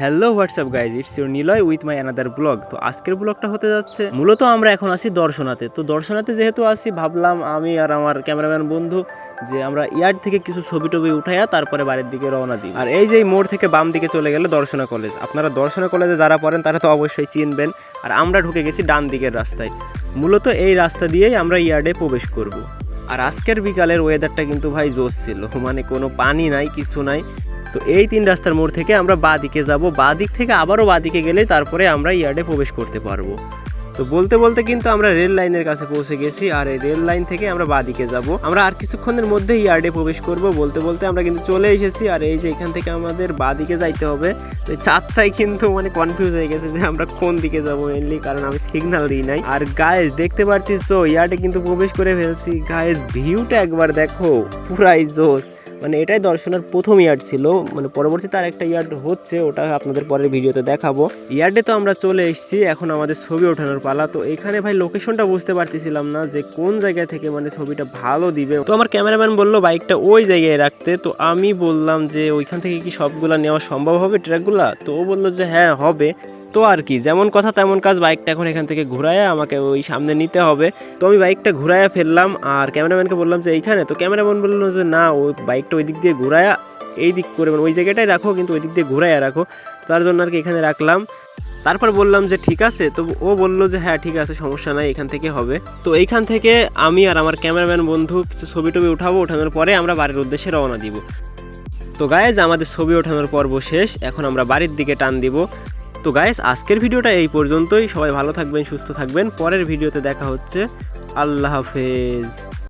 Hello WhatsApp guys it's your Niloy with my another blog তো আজকের ব্লগটা হতে যাচ্ছে, মূলত আমরা এখন আছি দর্শনাতে। তো দর্শনাতে যেহেতু আছি, ভাবলাম আমি আর আমার ক্যামেরাম্যান বন্ধু যে আমরা ইয়ার্ড থেকে কিছু ছবি টবি উঠাইয়া তারপরে বাড়ির দিকে রওনা দিই আর এই যে মোড় থেকে বাম দিকে চলে গেলে দর্শনা কলেজ। আপনারা দর্শনা কলেজে যারা পড়েন, তারা তো অবশ্যই চিনবেন। আর আমরা ঢুকে গেছি ডান দিকের রাস্তায়। মূলত এই রাস্তা দিয়েই আমরা ইয়ার্ডে প্রবেশ করব। আর আজকের বিকালের ওয়েদারটা কিন্তু ভাই জোস ছিল। মানে কোনো পানি নাই, কিছু নাই। তো এই তিন রাস্তার মোড় থেকে আমরা বাঁ দিকে যাব। বাঁ দিক থেকে আবারও বাঁ দিকে গেলে তারপরে আমরা ইয়ার্ডে প্রবেশ করতে পারব। তো বলতে বলতে কিন্তু আমরা রেল লাইনের কাছে পৌঁছে গেছি আর এই রেল লাইন থেকে আমরা বাঁ দিকে যাব। আমরা আর কিছুক্ষণের মধ্যে ইয়ার্ডে প্রবেশ করব। বলতে বলতে আমরা কিন্তু চলে এসেছি আর এই যে এখান থেকে আমাদের বাঁ দিকে যাইতে হবে, তো এই চাচ্চাই কিন্তু মানে কনফিউজ হয়ে গেছে যে আমরা কোন দিকে যাব মেনলি কারণ আমি সিগন্যাল দিই নাই। আর গায়েস দেখতে পারছিস তো ইয়ার্ডে কিন্তু প্রবেশ করে ফেলছি। গায়েস ভিউটা একবার দেখো, পুরাই জোস মানে এটাই দর্শনের প্রথম ইয়ার্ড ছিল। মানে পরবর্তীতে আর একটা ইয়ার্ড হচ্ছে, ওটা আপনাদের পরের ভিডিওতে দেখাবো। ইয়ার্ডে তো আমরা চলে এসেছি, এখন আমাদের ছবি ওঠানোর পালা। তো এখানে ভাই লোকেশনটা বুঝতে পারতেছিলাম না যে কোন জায়গা থেকে মানে ছবিটা ভালো দিবে। তো আমার ক্যামেরাম্যান বলল, বাইকটা ওই জায়গায় রাখতে। তো আমি বললাম যে, ওইখান থেকে কি সবগুলা নেওয়া সম্ভব হবে ট্র্যাকগুলা তো ও বলল যে হ্যাঁ হবে। তো আর কি, যেমন কথা তেমন কাজ, বাইকটা এখন এখান থেকে ঘুরায় আমাকে ওই সামনে নিতে হবে। তো আমি বাইকটা ঘুরায় ফেললাম আর ক্যামেরাম্যানকে বললাম যে, এইখানে? তো ক্যামেরাম্যান বলল যে, না, ওই বাইকটা ওই দিক দিয়ে ঘুরায় এই দিক করে মানে ওই জায়গাটাই রাখো, কিন্তু ওই দিক দিয়ে ঘুরায় রাখো। তার জন্য আর কি এখানে রাখলাম। তারপর বললাম যে, ঠিক আছে। তো ও বলল যে হ্যাঁ ঠিক আছে, সমস্যা নাই, এখান থেকে হবে। তো এইখান থেকে আমি আর আমার ক্যামেরাম্যান বন্ধু কিছু ছবি টবি উঠাবো, ওঠানোর পরে আমরা বাড়ির উদ্দেশ্যে রওনা দিব। তো গায়েজ আমাদের ছবি ওঠানোর পর্ব শেষ। এখন আমরা বাড়ির দিকে টান দিব। তো গায়েস আজকের ভিডিওটা এই পর্যন্তই। সবাই ভালো থাকবেন, সুস্থ থাকবেন। পরের ভিডিওতে দেখা হচ্ছে। আল্লাহ হাফেজ।